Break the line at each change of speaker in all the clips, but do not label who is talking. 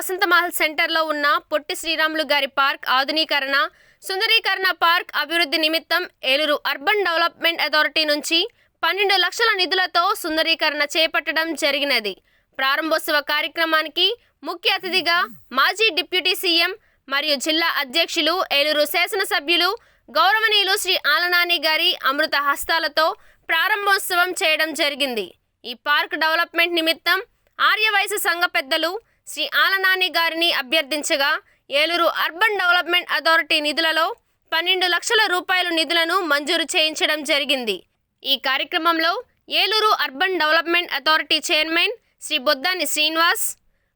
వసంతమహల్ సెంటర్లో ఉన్న పొట్టి శ్రీరాములు గారి పార్క్ ఆధునీకరణ సుందరీకరణ పార్క్ అభివృద్ధి నిమిత్తం ఏలూరు అర్బన్ డెవలప్మెంట్ అథారిటీ నుంచి పన్నెండు లక్షల నిధులతో సుందరీకరణ చేపట్టడం జరిగినది. ప్రారంభోత్సవ కార్యక్రమానికి ముఖ్య అతిథిగా మాజీ డిప్యూటీ సీఎం మరియు జిల్లా అధ్యక్షులు ఏలూరు శాసనసభ్యులు గౌరవనీయులు శ్రీ ఆలనాని గారి అమృత హస్తాలతో ప్రారంభోత్సవం చేయడం జరిగింది. ఈ పార్క్ డెవలప్మెంట్ నిమిత్తం ఆర్యవయసు సంఘ పెద్దలు శ్రీ ఆలనాని గారిని అభ్యర్థించగా ఏలూరు అర్బన్ డెవలప్మెంట్ అథారిటీ నిధులలో పన్నెండు లక్షల రూపాయల నిధులను మంజూరు చేయించడం జరిగింది. ఈ కార్యక్రమంలో Eluru urban development authority chairman Shri Boddani Srinivas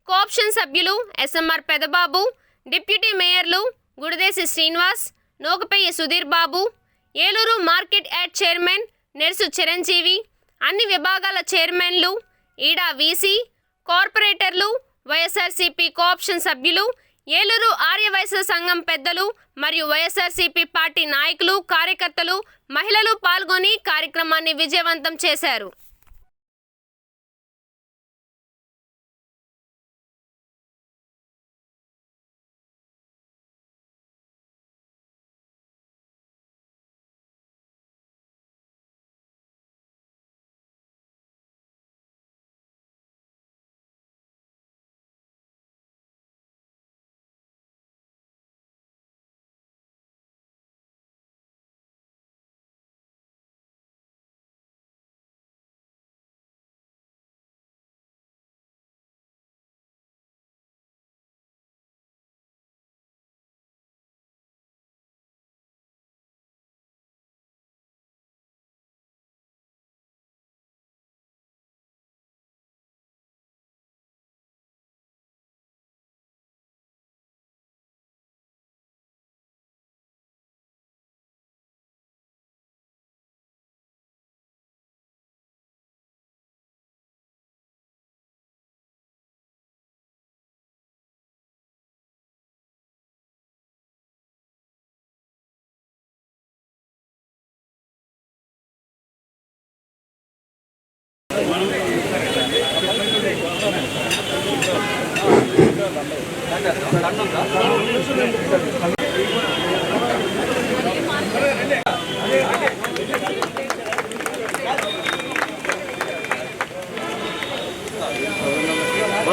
cooption సభ్యులు SMR Pedababu deputy మేయర్లు Gudideshi Srinivas Nokapeyya Sudheer Babu Eluru market yard chairman Nersu Chiranjeevi అన్ని విభాగాల చైర్మన్లు ఈడా వీసీ కార్పొరేటర్లు వైఎస్ఆర్సీపీ కోఆప్షన్ సభ్యులు ఏలూరు ఆర్యవైశ్య సంఘం పెద్దలు మరియు వైఎస్ఆర్సీపీ పార్టీ నాయకులు కార్యకర్తలు మహిళలు పాల్గొని కార్యక్రమాన్ని విజయవంతం చేశారు.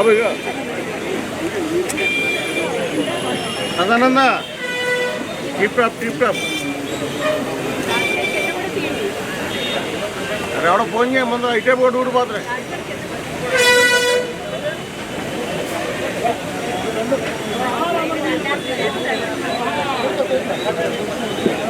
బాబుగా Nandananda tip top tip top అరే ఎవడో ఫోన్ చేయ ముందు ఇటే పోటీ ఊడిపోతున్నాయి
జోహార్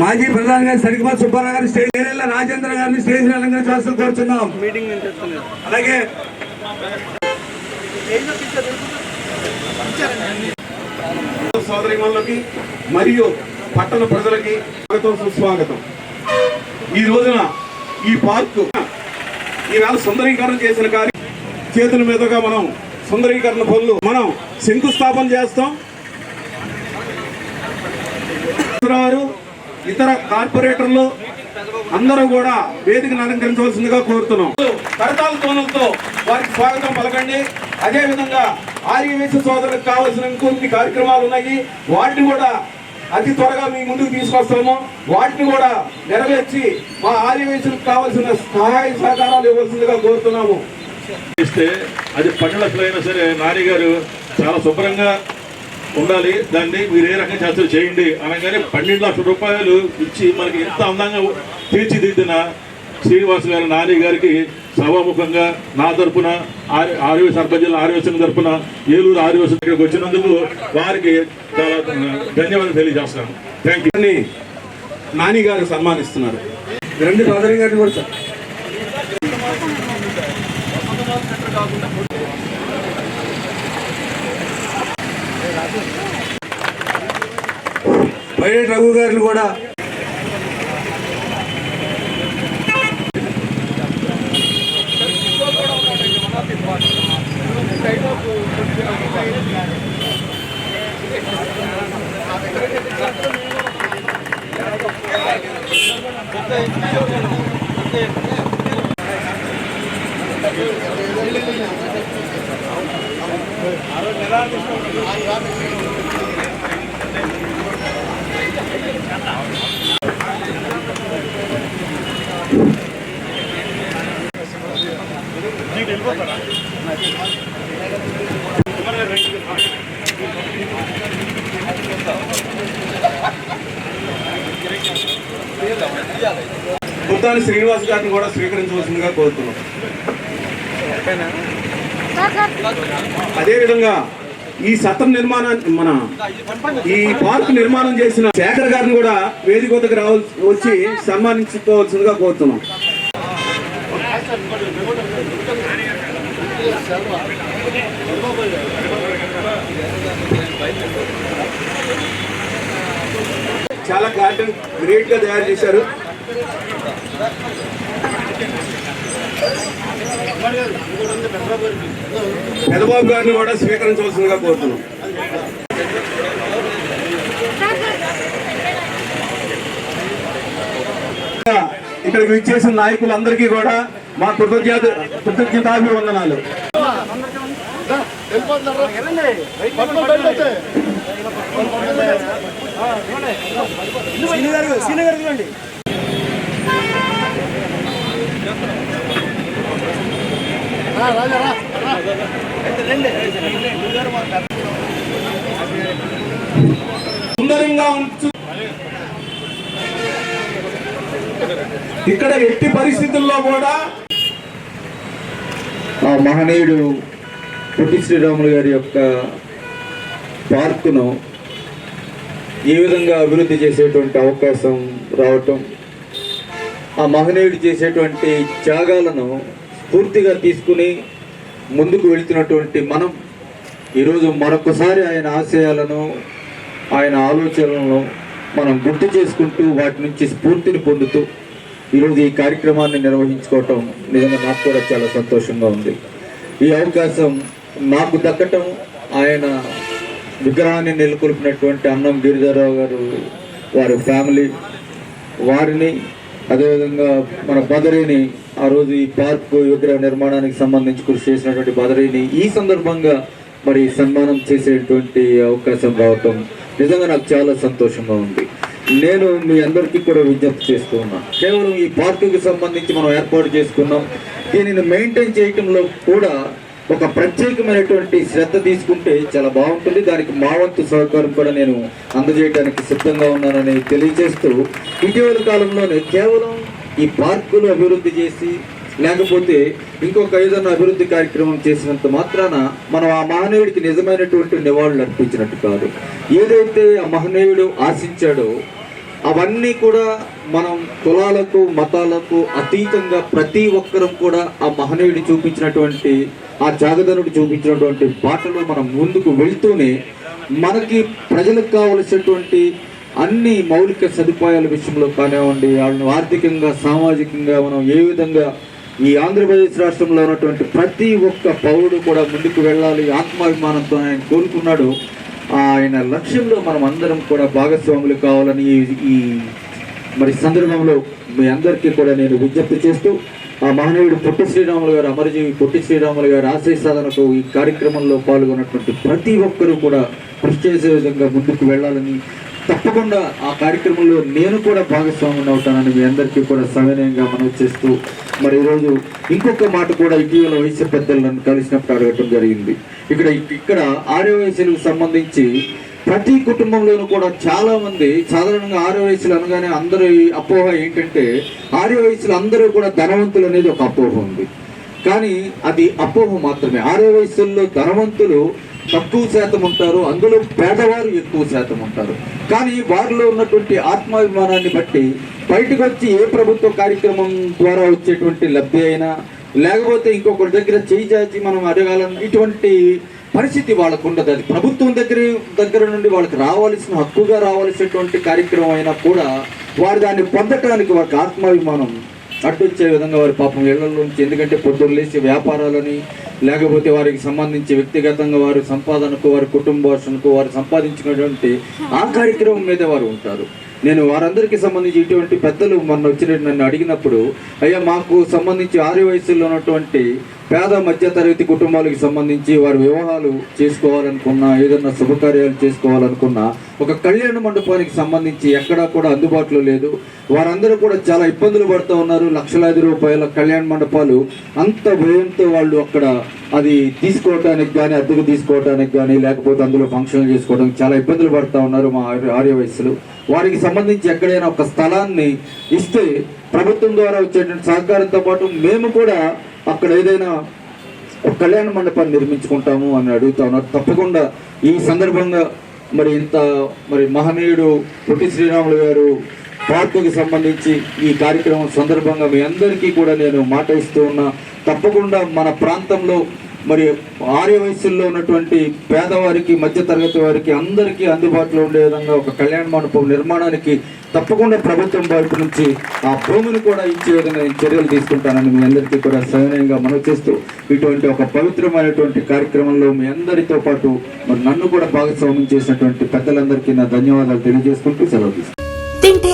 మాజీ ప్రధాని గారి సరికుమార్ సుబ్బారావు గారి స్టేజ్ ఏరియాల రాజేంద్ర గారిని స్టేజ్ అలంకరించాల్సి కోరుతున్నాం
మీటింగ్
అలాగే సోదరిమణులకి మరియు పట్టణ ప్రజలకి స్వాగతం సుస్వాగతం. ఈ రోజున ఈ పార్కు ఈవేళ సుందరీకరణ చేసిన కార్యం చేతుల మీదుగా మనం సుందరీకరణ పనులు మనం శంకుస్థాపన చేస్తాం. ఇతర కార్పొరేటర్లు అందరూ కూడా వేదికను అలంకరించవలసిందిగా కోరుతున్నాం. కరతాల తోనలతో వారికి స్వాగతం పలకండి. అదే విధంగా ఆర్యవేశ సోదరులకు కావాల్సిన ఇంకొన్ని కార్యక్రమాలు ఉన్నాయి. వాటిని కూడా అతి త్వరగా మీ ముందుకు తీసుకొస్తాము. వాటిని కూడా నెరవేర్చి మా ఆర్యవేశులకు కావాల్సిన సహాయ సహకారాలు ఇవ్వాల్సిందిగా కోరుతున్నాము.
ఇస్తే అది పట్టణస్తులైనా సరే నాని గారు చాలా శుభ్రంగా
ఉండాలి. దాన్ని మీరు ఏ రకంగా చేస్తారు చేయండి. అనగానే పన్నెండు లక్షల రూపాయలు ఇచ్చి మనకి ఎంత అందంగా తీర్చిదిద్దిన శ్రీనివాస్ గారి నాని గారికి సభాముఖంగా నా తరపున ఆర్- ఆర్యవ సర్పంచుల ఆర్యవ సంఘం ఏలూరు ఆర్యవ సంఘం ఇక్కడికి వచ్చినందుకు వారికి చాలా ధన్యవాదాలు తెలియజేస్తాను థ్యాంక్ యూ
అని నాని గారు సన్మానిస్తున్నారు. రెండు చౌదరి గారిని కూడా సార్. పైలట్ రఘు గారిని కూడా ముత్తాని శ్రీనివాస్ గారిని కూడా స్వీకరించవలసిందిగా కోరుతున్నాం. అదేవిధంగా ఈ సత్రం నిర్మాణాన్ని మన ఈ పార్క్ నిర్మాణం చేసిన శేఖర్ గారిని కూడా వేదిక వద్దకు రావాల్సి వచ్చి సన్మానించుకోవాల్సిందిగా కోరుతున్నాం. చాలా గార్డెన్ గ్రేట్గా తయారు చేశారు. పెదబాబు గారిని కూడా స్వీకరించవలసిందిగా కోరుతున్నాం. ఇక్కడికి విచ్చేసిన నాయకులందరికీ కూడా మా కృతజ్ఞత కృతజ్ఞతాభివందనాలు.
వెళ్ళిపోతున్నారా పట్టుకో బయటకు రా
సుందరంగా ఉంచు ఇక్కడ ఎట్టి పరిస్థితుల్లో కూడా
ఆ మహనీయుడు పొట్టి శ్రీరాములు గారి యొక్క పార్కును ఏ విధంగా అభివృద్ధి చేసేటువంటి అవకాశం రావటం ఆ మహనీయుడు చేసేటువంటి త్యాగాలను పూర్తిగా తీసుకుని ముందుకు వెళుతున్నటువంటి మనం ఈరోజు మరొకసారి ఆయన ఆశయాలను ఆయన ఆలోచనలను మనం గుర్తు చేసుకుంటూ వాటి నుంచి స్ఫూర్తిని పొందుతూ ఈరోజు ఈ కార్యక్రమాన్ని నిర్వహించుకోవటం నిజంగా నాకు కూడా చాలా సంతోషంగా ఉంది. ఈ అవకాశం నాకు దక్కటం ఆయన విగ్రహాన్ని నెలకొల్పినటువంటి అన్నం గిరిధరరావు గారు వారి ఫ్యామిలీ వారిని అదేవిధంగా మన బదరీని ఆ రోజు ఈ పార్క్ విగ్రహ నిర్మాణానికి సంబంధించి కృషి చేసినటువంటి బదరీని ఈ సందర్భంగా మరి సన్మానం చేసేటువంటి అవకాశం రావటం నిజంగా నాకు చాలా సంతోషంగా ఉంది. నేను మీ అందరికీ కూడా విజ్ఞప్తి చేస్తూ కేవలం ఈ పార్కుకి సంబంధించి మనం ఏర్పాటు చేసుకున్నాం. దీనిని మెయింటైన్ చేయటంలో కూడా ఒక ప్రత్యేకమైనటువంటి శ్రద్ధ తీసుకుంటే చాలా బాగుంటుంది. దానికి మా వంతు సహకారం కూడా నేను అందజేయడానికి సిద్ధంగా ఉన్నానని తెలియజేస్తూ ఇటీవల కాలంలోనే కేవలం ఈ పార్కులు అభివృద్ధి చేసి లేకపోతే ఇంకొక ఏదైనా అభివృద్ధి కార్యక్రమం చేసినంత మాత్రాన మనం ఆ మహనీయుడికి నిజమైనటువంటి నివాళులు అర్పించినట్టు కాదు. ఏదైతే ఆ మహనీయుడు ఆశించాడో అవన్నీ కూడా మనం కులాలకు మతాలకు అతీతంగా ప్రతి ఒక్కరం కూడా ఆ మహనీయుడు చూపించినటువంటి ఆ జాగదనుడు చూపించినటువంటి బాటలో మనం ముందుకు వెళ్తూనే మనకి ప్రజలకు కావలసినటువంటి అన్ని మౌలిక సదుపాయాల విషయంలో కానివ్వండి వాళ్ళని ఆర్థికంగా సామాజికంగా మనం ఏ విధంగా ఈ ఆంధ్రప్రదేశ్ రాష్ట్రంలో ఉన్నటువంటి ప్రతి ఒక్క పౌరుడు కూడా ముందుకు వెళ్ళాలి ఆత్మాభిమానంతో ఆయన కోరుకున్నాడు. ఆయన లక్ష్యంలో మనం అందరం కూడా భాగస్వాములు కావాలని ఈ- మరి సందర్భంలో మీ అందరికీ కూడా నేను విజ్ఞప్తి చేస్తూ ఆ మహనీయుడు పొట్టి శ్రీరాములు గారు అమరజీవి పొట్టి శ్రీరాములు గారు ఆశయ సాధనకు ఈ కార్యక్రమంలో పాల్గొన్నటువంటి ప్రతి ఒక్కరూ కూడా కృషి చేసే విధంగా ముందుకు వెళ్ళాలని తప్పకుండా ఆ కార్యక్రమంలో నేను కూడా భాగస్వామిని అవుతానని మీ అందరికీ కూడా సవినయంగా మనం చేస్తూ మరి ఈరోజు ఇంకొక మాట కూడా ఇటీవల వయసు పెద్దలు నన్ను కలిసినప్పుడు అడగటం జరిగింది. ఇక్కడ ఇక్కడ ఆర్య వయసులకు సంబంధించి ప్రతి కుటుంబంలోనూ కూడా చాలా మంది సాధారణంగా ఆరో వయసులు అనగానే అందరూ అపోహ ఏంటంటే ఆర్య వయసులు అందరూ కూడా ధనవంతులు అనేది ఒక అపోహ ఉంది. కానీ అది అపోహ మాత్రమే. ఆరో వయసుల్లో ధనవంతులు తక్కువ శాతం ఉంటారు అందులో పేదవారు ఎక్కువ శాతం ఉంటారు. కానీ వారిలో ఉన్నటువంటి ఆత్మాభిమానాన్ని బట్టి బయటకు వచ్చి ఏ ప్రభుత్వ కార్యక్రమం ద్వారా వచ్చేటువంటి లబ్ధి అయినా లేకపోతే ఇంకొకరి దగ్గర చేయి చాచి మనం అడగాలని ఇటువంటి పరిస్థితి వాళ్ళకు ఉండదు. అది ప్రభుత్వం దగ్గర దగ్గర నుండి వాళ్ళకి రావాల్సిన హక్కుగా రావాల్సినటువంటి కార్యక్రమం అయినా కూడా వారు దాన్ని పొందటానికి వారికి ఆత్మాభిమానం అడ్డొచ్చే విధంగా వారి పాపం ఇళ్ళలోంచి ఎందుకంటే పొద్దున్న లేచి వ్యాపారాలని లేకపోతే వారికి సంబంధించి వ్యక్తిగతంగా వారి సంపాదనకు వారి కుటుంబకు వారు సంపాదించుకున్నటువంటి ఆ కార్యక్రమం మీద వారు ఉంటారు. నేను వారందరికీ సంబంధించి ఇటువంటి పెద్దలు మొన్న వచ్చినట్టు నన్ను అడిగినప్పుడు అయ్యా మాకు సంబంధించి ఆరు వయసులో ఉన్నటువంటి పేద మధ్యతరగతి కుటుంబాలకు సంబంధించి వారి వివాహాలు చేసుకోవాలనుకున్నా ఏదన్నా శుభకార్యాలు చేసుకోవాలనుకున్నా ఒక కళ్యాణ మండపానికి సంబంధించి ఎక్కడా కూడా అందుబాటులో లేదు. వారందరూ కూడా చాలా ఇబ్బందులు పడుతూ ఉన్నారు. లక్షలాది రూపాయల కళ్యాణ మండపాలు అంత భయంతో వాళ్ళు అక్కడ అది తీసుకోవటానికి కానీ అద్దెకు తీసుకోవటానికి కానీ లేకపోతే అందులో ఫంక్షన్లు చేసుకోవడానికి చాలా ఇబ్బందులు పడుతూ ఉన్నారు మా ఆర్య ఆర్య వయస్సులు. వారికి సంబంధించి ఎక్కడైనా ఒక స్థలాన్ని ఇస్తే ప్రభుత్వం ద్వారా వచ్చేటువంటి సహకారంతో పాటు మేము కూడా అక్కడ ఏదైనా ఒక కళ్యాణ మండపాన్ని నిర్మించుకుంటాము అని అడుగుతా ఉన్నారు తప్పకుండా ఈ సందర్భంగా మరి ఇంత మరి మహనీయుడు పొట్టి శ్రీరాములు గారు పార్కుకి సంబంధించి ఈ కార్యక్రమం సందర్భంగా మీ అందరికీ కూడా నేను మాట ఇస్తూ ఉన్నా. తప్పకుండా మన ప్రాంతంలో మరి ఆర్య వయస్సుల్లో ఉన్నటువంటి పేదవారికి మధ్య తరగతి వారికి అందరికీ అందుబాటులో ఉండే విధంగా ఒక కళ్యాణ మండపం నిర్మాణానికి తప్పకుండా ప్రభుత్వం వైపు నుంచి ఆ భూమిని కూడా ఇచ్చే విధంగా నేను చర్యలు తీసుకుంటానని మీ అందరికీ కూడా సవినయంగా మనవి చేస్తూ ఇటువంటి ఒక పవిత్రమైనటువంటి కార్యక్రమంలో మీ అందరితో పాటు మరి నన్ను కూడా భాగస్వామ్యం చేసినటువంటి పెద్దలందరికీ నా ధన్యవాదాలు తెలియజేసుకుంటూ సెలవు తీసుకుంటాను.